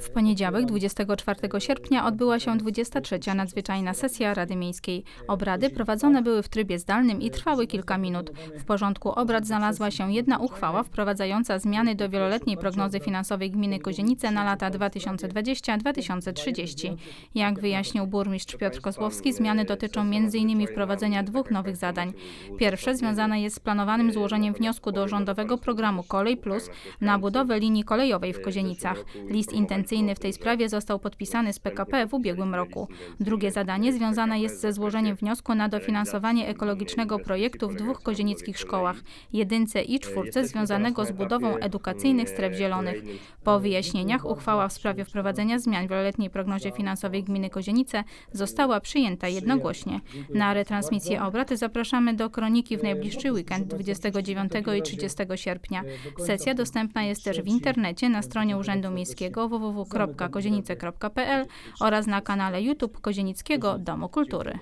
W poniedziałek 24 sierpnia odbyła się 23. nadzwyczajna sesja Rady Miejskiej. Obrady prowadzone były w trybie zdalnym i trwały kilka minut. W porządku obrad znalazła się jedna uchwała wprowadzająca zmiany do wieloletniej prognozy finansowej gminy Kozienice na lata 2020-2030. Jak wyjaśnił burmistrz Piotr Kozłowski, zmiany dotyczą m.in. wprowadzenia dwóch nowych zadań. Pierwsze związane jest z planowanym złożeniem wniosku do rządowego programu Kolej Plus na budowę linii kolejowej w Kozienicach. List intencyjny w tej sprawie został podpisany z PKP w ubiegłym roku. Drugie zadanie związane jest ze złożeniem wniosku na dofinansowanie ekologicznego projektu w dwóch kozienickich szkołach, jedynce i czwórce związanego z budową edukacyjnych stref zielonych. Po wyjaśnieniach uchwała w sprawie wprowadzenia zmian w wieloletniej prognozie finansowej gminy Kozienice została przyjęta jednogłośnie. Na retransmisję obrad zapraszamy do kroniki w najbliższy weekend 29 i 30 sierpnia. Sesja dostępna jest też w internecie na stronie Urzędu Miejskiego www.kozienice.pl oraz na kanale YouTube Kozienickiego Domu Kultury.